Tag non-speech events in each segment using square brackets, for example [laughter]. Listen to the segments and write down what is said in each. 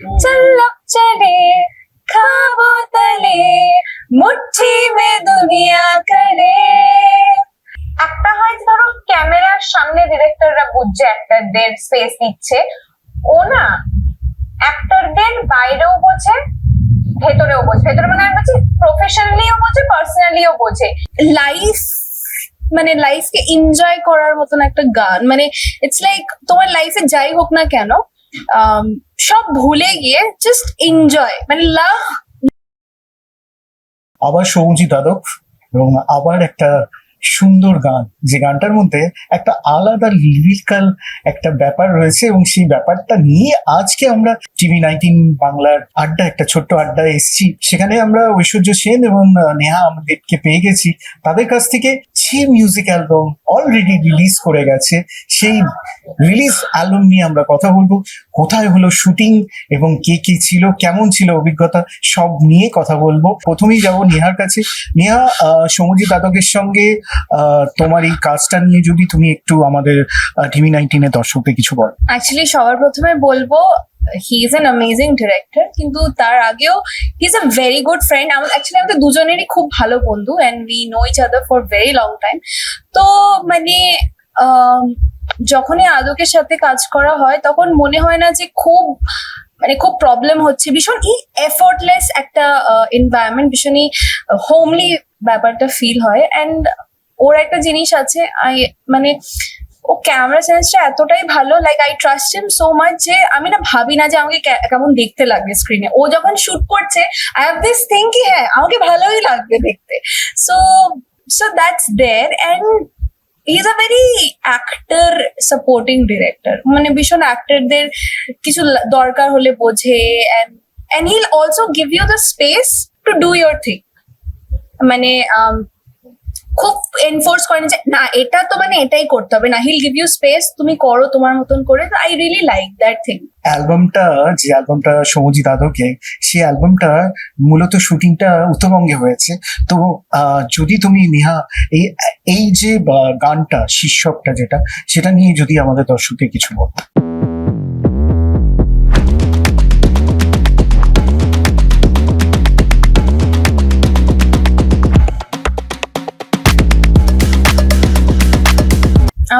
চলে খাব তালে, মুঠি মে দুনিয়া করে একটা হয় ধরো ক্যামেরার সামনে ডিরেক্টররা বুঝছে অ্যাক্টরদের স্পেস দিচ্ছে ও না অ্যাক্টরদের বাইরেও বোঝে, ভেতরেও বোঝে। ভেতরে মানে আমি বলছি প্রফেশনালিও বোঝে পার্সোনালিও বোঝে। লাইফ মানে লাইফকে এনজয় করার মতন একটা গান মানে ইটস লাইক তোমার লাইফে যাই হোক না কেন সব ভুলে গিয়ে জাস্ট এনজয় মানে লাভ আবার সৌজি দাদক এবং আবার একটা সুন্দর গান। যে গানটার মধ্যে একটা আলাদা লিরিক্যাল একটা ব্যাপার রয়েছে এবং সেই ব্যাপারটা নিয়ে আজকে আমরা টিভি নাইনটিন বাংলার আড্ডা একটা ছোট্ট আড্ডা এসেছি। সেখানে আমরা ঐশ্বর্য সেন এবং নেহা আমাদেরকে পেয়ে গেছি। তাদের কাছ থেকে যে মিউজিক অ্যালবাম অলরেডি রিলিজ করে গেছে। সেই রিলিজ অ্যালবাম নিয়ে আমরা কথা বলব। কোথায় হলো শুটিং এবং কে কে ছিল কেমন ছিল অভিজ্ঞতা সব নিয়ে কথা বলব। প্রথমেই যাব নেহার কাছে। নেহা আহ, সৌমজিৎ দাদকের সঙ্গে তোমার এই কাজটা নিয়ে যদি তুমি একটু আমাদের টিভি নাইনটিনের দর্শকদের কিছু বল। অ্যাকচুয়ালি সবার প্রথমে বলব he is an amazing director কিন্তু তার আগেও he is a very good friend আমার অ্যাকচুয়ালি আমাদের দুজনেরই খুব ভালো বন্ধু and we know each other for very long time তো মানে যখনই আদকের সাথে কাজ করা হয়, তখন মনে হয় না যে খুব মানে খুব প্রবলেম হচ্ছে। ভীষণ ই এফোর্টলেস একটা এনভায়রনমেন্ট ভীষণই হোমলি ব্যাপারটা ফিল হয়। অ্যান্ড ওর একটা জিনিস আছে মানে ও ক্যামেরা সেন্সটা এতটাই ভালো like I trust him so much যে আমি না ভাবি না যে আমাকে কেমন দেখতে লাগবে স্ক্রিনে ও যখন শুট করছে আই হ্যাভ দিস থিং কি হ্যাঁ আমাকে ভালোই লাগবে দেখতে। So so that's there and is a very actor supporting director মানে ভীষণ অ্যাক্টরদের কিছু দরকার হলে বোঝে and and he'll also give you the space to do your thing মানে um, খুব এনফোর্স করেন যে না, এটা তো মানে এটাই করতে হবে। না হিল গিভ ইউ স্পেস তুমি করো তোমার মতন করে। I really like that thing অ্যালবামটা, যে অ্যালবামটা সৌমজিৎ দাদকে সেই অ্যালবামটা মূলত শুটিংটা উত্তরবঙ্গে হয়েছে। তো যদি তুমি নেহা, এই এই যে গানটা, শীর্ষকটা যেটা, সেটা নিয়ে যদি আমাদের দর্শকদের কিছু বল।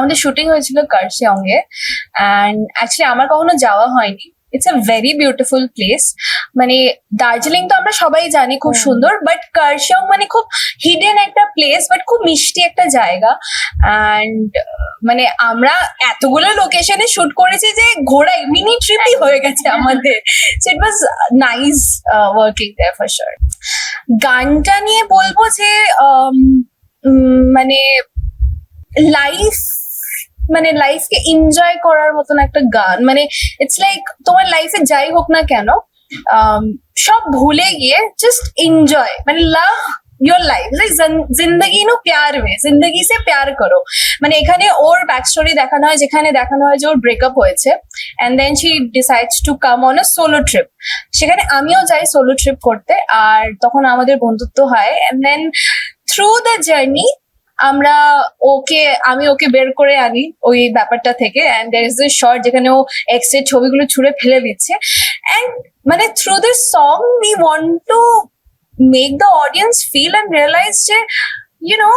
আমাদের শুটিং হয়েছিল কার্শিয়ংয়ে অ্যান্ড অ্যাকচুয়ালি আমার কখনো যাওয়া হয়নি। It's a very beautiful place মানে দার্জিলিং তো আমরা সবাই জানি খুব সুন্দর বাট কার্শিয়ং মানে খুব হিডেন একটা প্লেস বাট খুব মিষ্টি একটা জায়গা। অ্যান্ড মানে আমরা এতগুলো লোকেশনে শুট করেছি যে ঘোড়াই মিনি ট্রিপই হয়ে গেছে আমাদের। It was nice working there for sure গানটা নিয়ে বলব যে um, মানে লাইফ মানে লাইফকে এনজয় করার মতন একটা গান। মানে ইটস লাইক তোমার লাইফে যাই হোক না কেন সব ভুলে গিয়ে জাস্ট এনজয় মানে লাভ ইয়োর লাইফ জিন্দগি নো প্যার মে, জিন্দগি সে প্যার করো। মানে এখানে ওর ব্যাক স্টোরি দেখানো হয়, যেখানে দেখানো হয় যে ওর ব্রেকআপ হয়েছে and then she decides to come on a solo trip সেখানে আমিও যাই সোলো ট্রিপ করতে, আর তখন আমাদের বন্ধুত্ব হয় and then through the journey আমরা ওকে, আমি ওকে বের করে আনি ওই ব্যাপারটা থেকে। And there is a short যেখানে ও এক্স ছবিগুলো ছুঁড়ে ফেলে দিচ্ছে। অ্যান্ড মানে through this song we want to make the audience feel and realize যে you know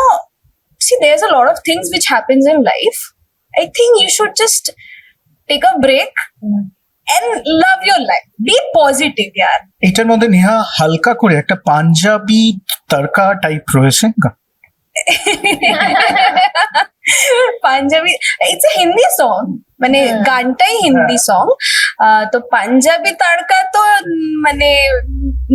see, there's a lot of things which happens in life. I think you should just take a break yaar. এটার মধ্যে নেহা হালকা করে একটা panjabi tadka type রয়েছে Punjabi it's a Hindi song মানে হুম। গানটাই হিন্দি সং তো পাঞ্জাবি তারকা তো উম, মানে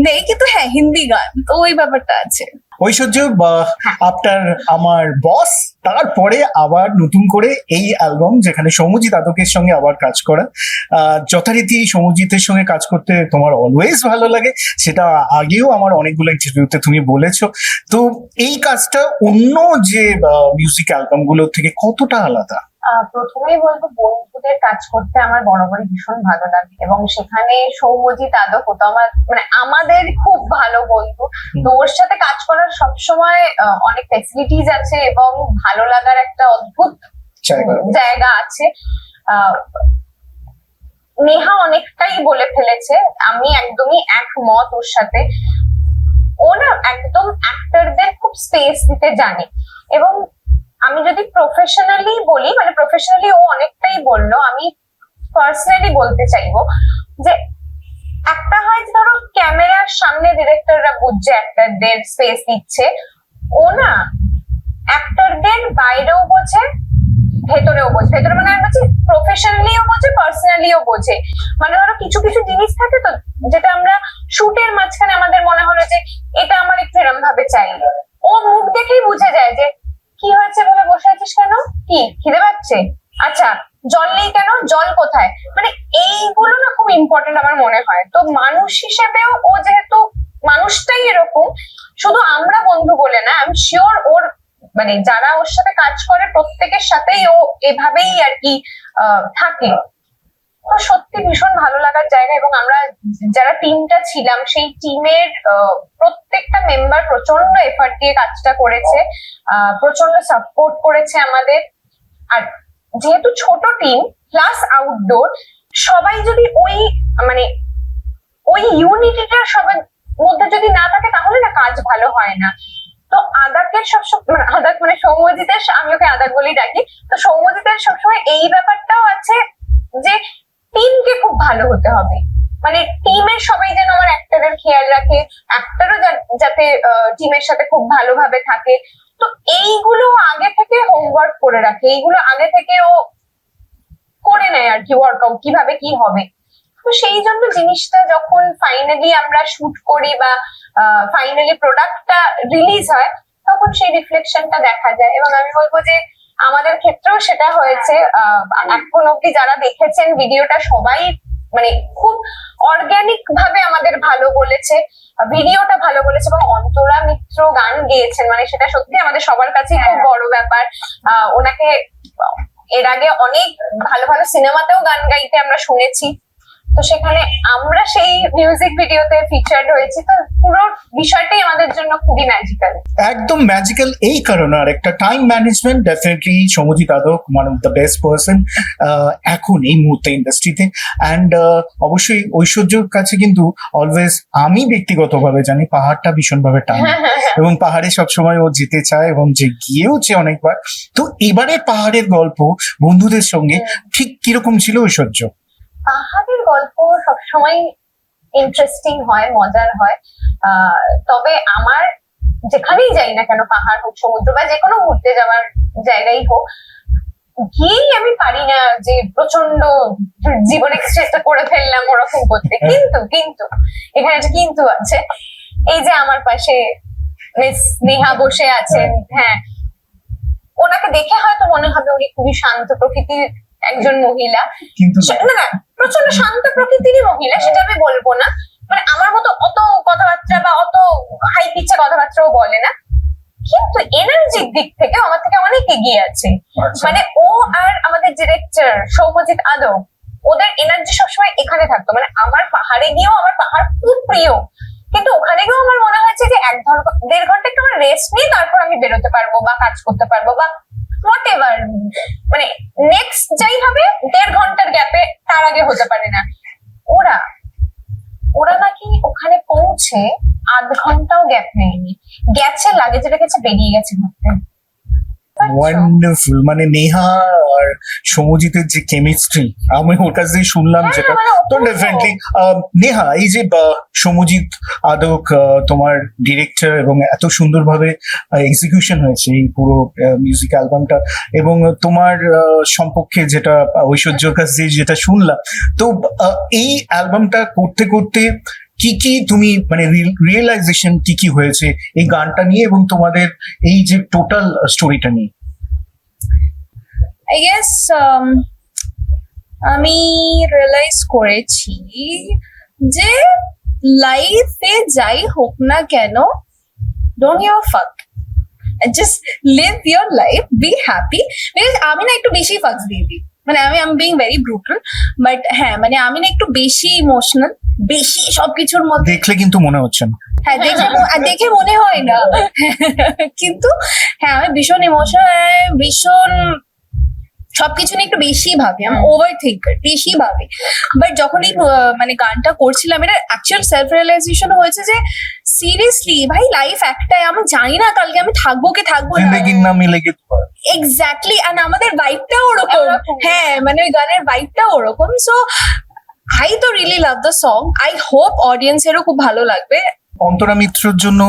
নেই কিন্তু হ্যাঁ হিন্দি গান তো ওই ব্যাপারটা আছে ঐশ্বর্য বা আফটার আমার বস তারপরে আবার নতুন করে এই অ্যালবাম যেখানে সৌমজিৎ আদকের সঙ্গে আবার কাজ করা। আহ, যথারীতি সৌমজিতের সঙ্গে কাজ করতে তোমার অলওয়েজ ভালো লাগে। সেটা আগেও আমার অনেকগুলো ইন্টারভিউতে তুমি বলেছ। তো এই কাজটা অন্য যে মিউজিক অ্যালবামগুলোর থেকে কতটা আলাদা? প্রথমেই বলব বন্ধুদের কাজ করতে আমার বরাবরই ভীষণ ভালো লাগে এবং সেখানে সৌমজিৎ আদক ও তো আমার মানে আমাদের খুব ভালো বন্ধু। তো ওর সাথে কাজ করার সবসময় অনেক ফেসিলিটিস আছে এবং ভালো লাগার একটা অদ্ভুত জায়গা আছে। আহ, নেহা অনেকটাই বলে ফেলেছে আমি একদমই একমত ওর সাথে। ও না একদম অ্যাক্টরদের খুব স্পেস দিতে জানে এবং আমি যদি প্রফেশনালি বলি মানে প্রফেশনালি ও অনেকটাই বলল, আমি পার্সোনালি বলতে চাইব যে একটা হয় যে ধরো ক্যামেরার সামনে ডিরেক্টররা বুঝছে অ্যাক্টরদের স্পেস দিচ্ছে। ও না অ্যাক্টরদের বাইরেও বোঝে, ভেতরেও বোঝে। ভেতরে মানে আমি বলছি প্রফেশনালিও বোঝে পার্সোনালিও বোঝে। মানে ধরো কিছু কিছু জিনিস থাকে তো, যেটা আমরা শুটের মাঝখানে আমাদের মনে হলো যে এটা আমার একটু এরম ভাবে চাই। ও মুখ দেখেই বুঝে যায় যে কি হয়েছে ভাবে বসে আছিস কেন কি? খিদে পাচ্ছে? আচ্ছা জল নেই কেন? জল কোথায়? মানে এইগুলো না খুব ইম্পর্টেন্ট আমার মনে হয়। তো মানুষ হিসেবেও ও যেহেতু মানুষটাই এরকম, শুধু আমরা বন্ধু বলে না আমি শিওর ওর মানে যারা ওর সাথে কাজ করে প্রত্যেকের সাথেই ও এভাবেই আর কি থাকে। তো সত্যি ভীষণ ভালো লাগার জায়গা এবং আমরা যারা টিমটা ছিলাম, সেই টিমের প্রত্যেকটা মেম্বার প্রচণ্ড এফার্ট দিয়ে কাজটা করেছে প্রচণ্ড সাপোর্ট করেছে আমাদের। আর যেহেতু ছোট টিম প্লাস আউটডোর সবাই যদি ওই মানে ওই ইউনিটিটা সবার মধ্যে যদি না থাকে, তাহলে না কাজ ভালো হয় না। তো আদাকের সবসময় মানে আদাক মানে সৌম্যজিতের, আমি ওকে আদাক বলেই ডাকি, তো সৌম্যজিতের সবসময় এই ব্যাপারটাও আছে যে টিমকে খুব ভালো হতে হবে। মানে টিমের সবাই যেন আমার অ্যাক্টরের খেয়াল রাখে অ্যাক্টরও যাতে টিমের সাথে খুব ভালোভাবে থাকে। তো এইগুলো আগে থেকে হোমওয়ার্ক করে রাখে, এইগুলো আগে থেকে ও করে নেয় আর কি ওয়ার্কআউট কীভাবে কি হবে। তো সেই জন্য জিনিসটা যখন ফাইনালি আমরা শুট করি বা ফাইনালি প্রোডাক্টটা রিলিজ হয়, তখন সেই রিফ্লেকশনটা দেখা যায়। এবং আমি বলব যে আমাদের ক্ষেত্রেও সেটা হয়েছে এখন অব্দি যারা দেখেছেন ভিডিওটা সবাই মানে খুব অর্গানিক ভাবে আমাদের ভালো বলেছে ভিডিওটা ভালো বলেছে এবং অন্তরা মিত্র গান গেয়েছেন। মানে সেটা সত্যি আমাদের সবার কাছে খুব বড় ব্যাপার। আহ, ওনাকে এর আগে অনেক ভালো ভালো সিনেমাতেও গান গাইতে আমরা শুনেছি। তো সেখানে আমরা সেই মিউজিক ভিডিওতে ফিচার্ড হয়েছি। তো পুরো বিষয়টাই আমাদের জন্য খুবই ম্যাজিক্যাল একদম ম্যাজিক্যাল এই কারণে আর একটা time management definitely Samajit Adak one of the best person এখন এই মুহূর্তে ইন্ডাস্ট্রিতে অ্যান্ড অবশ্যই ঐশ্বর্যর কাছে কিন্তু অলওয়েজ আমি ব্যক্তিগতভাবে জানি পাহাড়টা ভীষণভাবে টান। এবং পাহাড়ে সবসময় ও যেতে চায় এবং যে গিয়েও গিয়েওছে অনেকবার। তো এবারে পাহাড়ের গল্প বন্ধুদের সঙ্গে ঠিক কীরকম ছিল ঐশ্বর্য? পাহাড়ের গল্প সবসময় ইন্টারেস্টিং হয় মজার হয়। আহ, তবে আমার যেখানেই যাই না কেন পাহাড় হোক সমুদ্র বা যে কোনো ঘুরতে যাওয়ার জায়গায় হোক গিয়েই আমি পারি না যে প্রচণ্ড জীবনে কিছু একটা করে ফেললাম ওরকম করতে। কিন্তু কিন্তু এখানে একটা কিন্তু আছে। এই যে আমার পাশে মিস নেহা বসে আছেন হ্যাঁ। ওনাকে দেখে হয়তো মনে হবে উনি খুবই শান্ত প্রকৃতির একজন মহিলা। কিন্তু না না প্রচণ্ড শান্ত প্রকৃতিরই মহিলা সেটা আমি বলব না। মানে আমার মতো অত কথাবার্তা বা অত হাই পিচে কথাবার্তাও বলে না। কিন্তু এনার্জির দিক থেকে আমার থেকে অনেক এগিয়ে আছে। আচ্ছা। মানে ও আর আমাদের ডিরেক্টর সৌমজিৎ আদব ওদের এনার্জি সবসময় এখানে থাকতো। মানে আমার পাহাড়ে গিয়েও আমার পাহাড় খুব প্রিয়। কিন্তু ওখানে গিয়েও আমার মনে হয়েছে যে এক দেড় ঘণ্টা একটু আমার রেস্ট নিয়ে তারপর আমি বেরোতে পারব বা কাজ করতে পারব বা হোয়াট এভার মানে নেক্সট যাই হবে, দেড় ঘণ্টার গ্যাপে তার আগে হতে পারে না। ওরা ওরা নাকি ওখানে পৌঁছে আধ ঘন্টাও গ্যাপ নেয়নি। গেছে লাগেজ রেখেছে, বেরিয়ে গেছে ঘুরতে। ওয়ান্ডারফুল মানে নেহা আর সমজিতের যে কেমিস্ট্রি আমি ওর কাছ থেকে শুনলাম হ্যাঁ, যেটা মানে তো ডেফিনেটলি নেহা এই যে সমজিৎ আদক তোমার ডিরেক্টর এবং এত সুন্দরভাবে এক্সিকিউশন হয়েছে এই পুরো মিউজিক অ্যালবামটা এবং তোমার সম্পর্কে যেটা ঐশ্বর্যর কাছ দিয়ে যেটা শুনলাম তো এই অ্যালবামটা করতে করতে কি কি তুমি মানে রিয়েলাইজেশন কি কি হয়েছে এই গানটা নিয়ে এবং তোমাদের এই যে টোটাল স্টোরিটা নিয়ে? আই গেস um, আমি রিয়েলাইজ করেছি যে লাইফে যাই হোক না কেন don't a fuck just live your life be happy আমি না একটু বেশি ফাক্স দিয়ে দিই। মানে আমি আমি বিং ভেরি ব্রুটাল বাট হ্যাঁ মানে আমি না একটু বেশি ইমোশনাল বেশি সবকিছুর মধ্যে দেখলে কিন্তু মনে হচ্ছে না। হ্যাঁ দেখে দেখে মনে হয় না। কিন্তু হ্যাঁ আমি ভীষণ ইমোশনাল ভীষণ সবকিছু নিয়ে একটু বেশি ভাবি আমি ওভার থিঙ্কার বেশি ভাবি। বাট যখন এই মানে গানটা করছিলাম এটা অ্যাকচুয়াল সেলফ রিয়েলাইজেশন হয়েছে যে সিরিয়াসলি ভাই লাইফ একটাই আমি জানি না কালকে আমি থাকব কি থাকব না। এক্স্যাক্টলি আর আমাদের ভাইবটাও ওরকম। ওরকম। হ্যাঁ মানে ওই গানের ভাইবটাও ওরকম। সো আই তো really love the song I hope অডিয়েন্সেরও খুব ভালো লাগবে। অন্তরা মিত্রর জন্য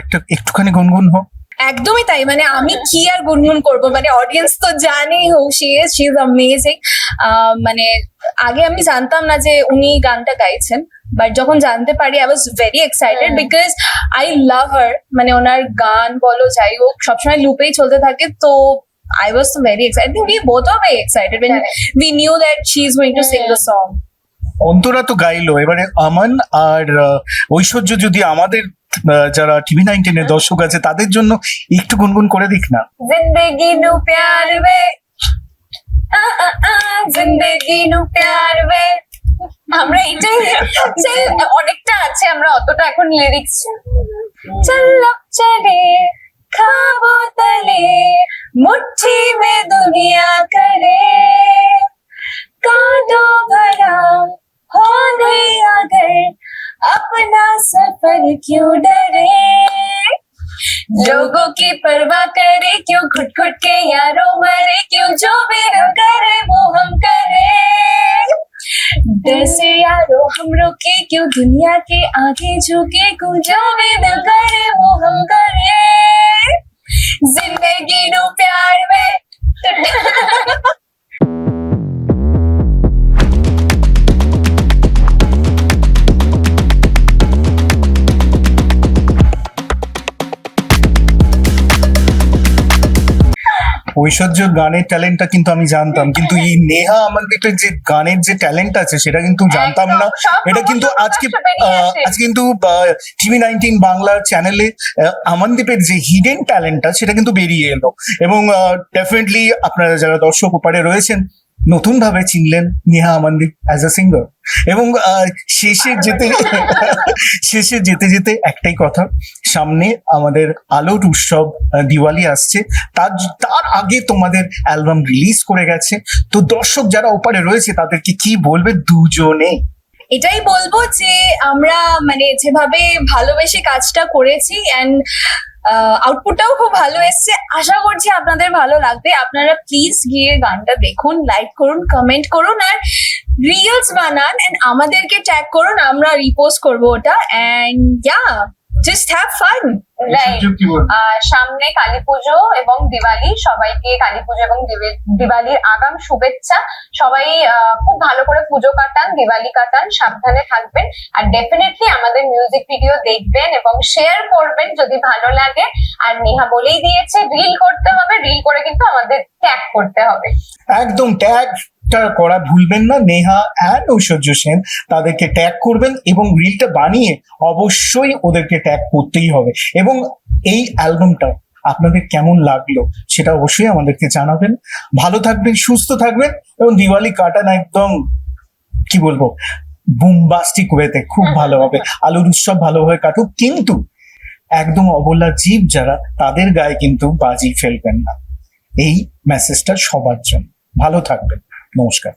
একটা একটুখানি গুনগুন হোক। একদমই তাই মানে আমি কি আর গুনগুন করব মানে অডিয়েন্স তো জানে who she is she is amazing মানে আগে আমি জানতাম না যে উনি গানটা গাইছেন বাট যখন জানতে পারি I was very excited because I love her মানে ওনার গান বলো যাই হোক সবসময় লুপেই চলতে থাকে তো I was very excited. I think we both are very excited when Correct. we knew that she's going to sing the song. Antara তো গাইলো এবারে আমান আর ঐশ্বর্য যদি আমাদের যারা টিভি নাইনটিনের হ্যাঁ। দর্শক আছে তাদের জন্য একটু গুনগুন করে দিক না। জিন্দেগি নু প্যার জিন্দেগি নু প্যার আমরা এটাই যে অনেকটা আছে আমরা অতটা এখন লিরিক্স চলক চলে খাব তলে মুঠি মে দুনিয়া করে। क्यों डरे? लोगों की परवाह करे, क्यों घुट घुट के यारों मरे, क्यों जो भी हम करे, वो हम करे। से यारो हम रुके, क्यों दुनिया के आगे झुके, क्यों जो भी दिल करे, वो हम करे। ज़िंदगी नो प्यार ঐশ্বর্য গানের ট্যালেন্টটা কিন্তু আমি জানতাম। কিন্তু এই নেহা আমাদের যে গানের যে ট্যালেন্ট আছে সেটা কিন্তু জানতাম না। এটা কিন্তু আজকে। আজকে কিন্তু টিভি নাইনটিন বাংলা চ্যানেলে আমানদীপের যে হিডেন ট্যালেন্টটা সেটা কিন্তু বেরিয়ে এলো। এবং ডেফিনেটলি আপনারা যারা দর্শক উপারে রয়েছেন নতুন ভাবে চিনলেন Neha Amandeep as a singer এবং শেষে যেতে [laughs] শেষে যেতে যেতে একটাই কথা, সামনে আমাদের আলোর উৎসব দিওয়ালি আসছে। তার তার আগে তোমাদের অ্যালবাম রিলিজ করে গেছে। তো দর্শক যারা ওপারে রয়েছে, তাদেরকে কি বলবে দুজনে? এটাই বলব যে আমরা মানে যেভাবে ভালোবেসে কাজটা করেছি অ্যান্ড আউটপুটটাও খুব ভালো এসছে। আশা করছি আপনাদের ভালো লাগবে। আপনারা প্লিজ গিয়ে গানটা দেখুন লাইক করুন কমেন্ট করুন আর রিলস বানান এন্ড আমাদেরকে ট্যাগ করুন, আমরা রিপোস্ট করব ওটা। And yeah just have fun সামনে কালী পুজো এবং দিওয়ালি সবাইকে কালী পুজো এবং দিওয়ালির আগাম শুভেচ্ছা। সবাই খুব ভালো করে পুজো কাটান দিওয়ালি কাটান সাবধানে থাকবেন। আর ডেফিনেটলি আমাদের মিউজিক ভিডিও দেখবেন এবং শেয়ার করবেন যদি ভালো লাগে। আর নেহা বলেই দিয়েছে রিল করতে হবে রিল করে কিন্তু আমাদের ট্যাগ করতে হবে। একদম ট্যাগটা করা ভুলবেন না নেহা অ্যান্ড ঐশ্বর্য সেন তাদেরকে ট্যাগ করবেন এবং রিলটা বানিয়ে অবশ্যই ওদেরকে ট্যাগ করতেই হবে। এবং এই অ্যালবামটা আপনাদের কেমন লাগল সেটা অবশ্যই আমাদেরকে জানাবেন। ভালো থাকবেন, সুস্থ থাকবেন এবং দিওয়ালি কাটান একদম, কি বলব বুমবাস্টিক ওয়েতে খুব ভালো হবে। আলুর উৎসব ভালোভাবে কাটুক, কিন্তু একদম অবলা জীব যারা, তাদের গায়ে কিন্তু বাজি ফেলবেন না। এই মেসেজটা সবার জন্য। ভালো থাকবেন। নমস্কার।